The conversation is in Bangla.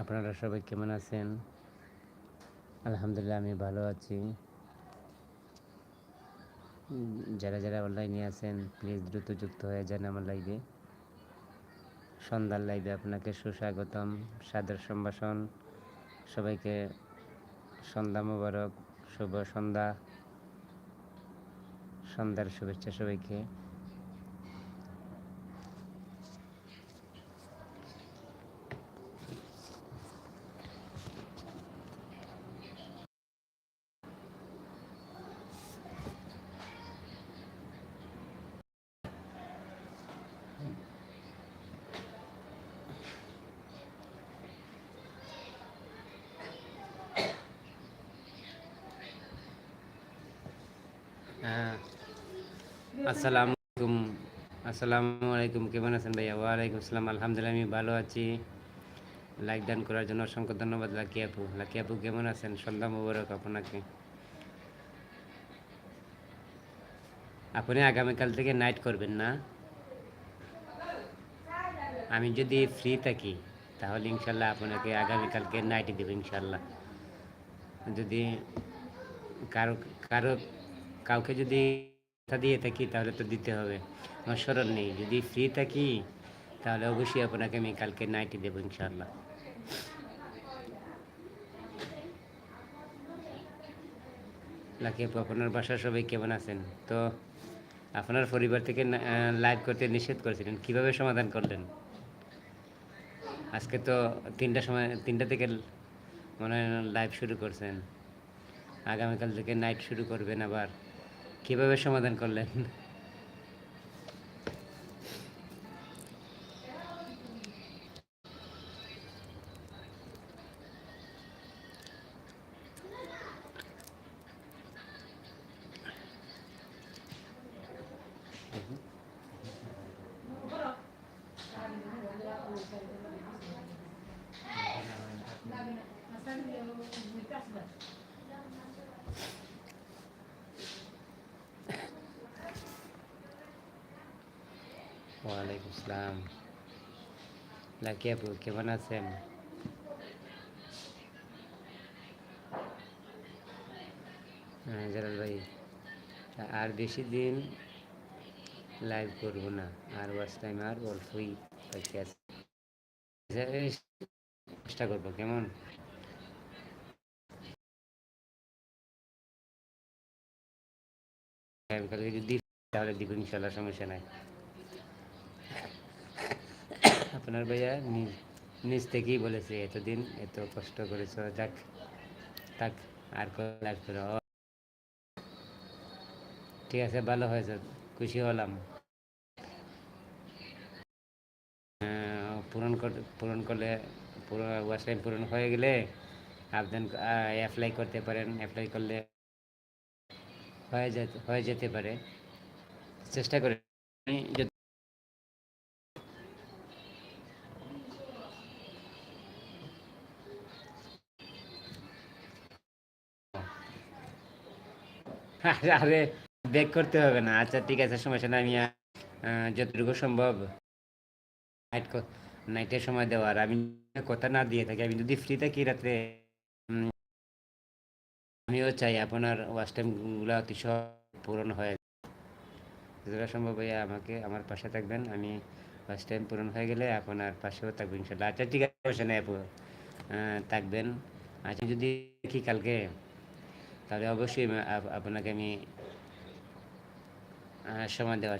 আপনারা সবাই কেমন আছেন? আলহামদুলিল্লাহ, আমি ভালো আছি। যারা যারা অনলাইনে আছেন প্লিজ দ্রুত যুক্ত হয়ে যান আমার লাইভে সন্ধ্যার লাইভে আপনাকে সুস্বাগতম, সাদর সম্ভাষণ। সবাইকে সন্ধ্যা মোবারক, শুভ সন্ধ্যা। সন্ধ্যার শুভেচ্ছা সবাইকে। আসসালামু আলাইকুম আসসালামু আলাইকুম কেমন আছেন ভাইয়া ওয়ালাইকুম আসসালাম আলহামদুলিল্লাহ আমি ভালো আছি লাইক ডান করার জন্য অসংখ্য ধন্যবাদ লাকি আপু লাকি আপু কেমন আছেন সন্ধ্যা মুবারক আপনাকে আপনি আগামীকাল থেকে নাইট করবেন না আমি যদি ফ্রি থাকি তাহলে ইনশাল্লাহ আপনাকে আগামীকালকে নাইটে দেবো ইনশাল্লাহ যদি কারও কারও কাউকে যদি কথা দিয়ে থাকি, তাহলে তো দিতে হবে। আমার স্মরণ নেই। যদি ফ্রি থাকি, তাহলে অবশ্যই আপনাকে আমি কালকে নাইটে দেবো ইনশাল্লাহ লাকি আপু, আপনার বাসার সবাই কেমন আছেন? তো আপনার পরিবার থেকে লাইভ করতে নিষেধ করেছিলেন। কীভাবে সমাধান করলেন? আজকে তো তিনটা সময়, তিনটা থেকে মনে হয় লাইভ শুরু করছেন। আগামীকাল থেকে নাইট শুরু করবেন আবার। কীভাবে সমাধান করলেন? ওয়ালাইকুম আসসালাম লাকি আপু কেমন আছেন? হ্যাঁ জালাল ভাই, আর বেশি দিন লাইভ করব না, আর ওয়াচ টাইম আর অল্পই আছে। চেষ্টা করব, কেমন? যদি তাহলে দিব ইনশাল্লাহ সমস্যা নাই। আপনার ভাইয়া নিজ থেকেই বলেছে, এতদিন এত কষ্ট করেছ, যাক, থাক, আর লাগবে ঠিক আছে, ভালো হয়েছে, খুশি হলাম। পূরণ পূরণ করলে, পুরো ওয়াশ টাইম পূরণ হয়ে গেলে আবেদন অ্যাপ্লাই করতে পারেন অ্যাপ্লাই করলে হয়ে যেতে হয়ে যেতে পারে। চেষ্টা করে আরে ব্যাক করতে হবে না। আচ্ছা ঠিক আছে, সমস্যা নাই, আমি যতটুকু সম্ভব নাইট নাইটের সময় দেওয়ার আমি কথা না দিয়ে থাকি, আমি যদি ফ্রি থাকি রাত্রে আমিও চাই আপনার ওয়াচ টাইমগুলো অতি পূরণ হয় যতটা সম্ভব ভাইয়া, আমাকে, আমার পাশে থাকবেন। আমি ওয়াচ টাইম পূরণ হয়ে গেলে আপনার পাশেও থাকবেন ইনশাল্লাহ। আচ্ছা ঠিক আছে, সমস্যা নেই থাকবেন। আচ্ছা যদি দেখি কালকে তাহলে অবশ্যই আপ- আপনাকে আমি সময় দেওয়ার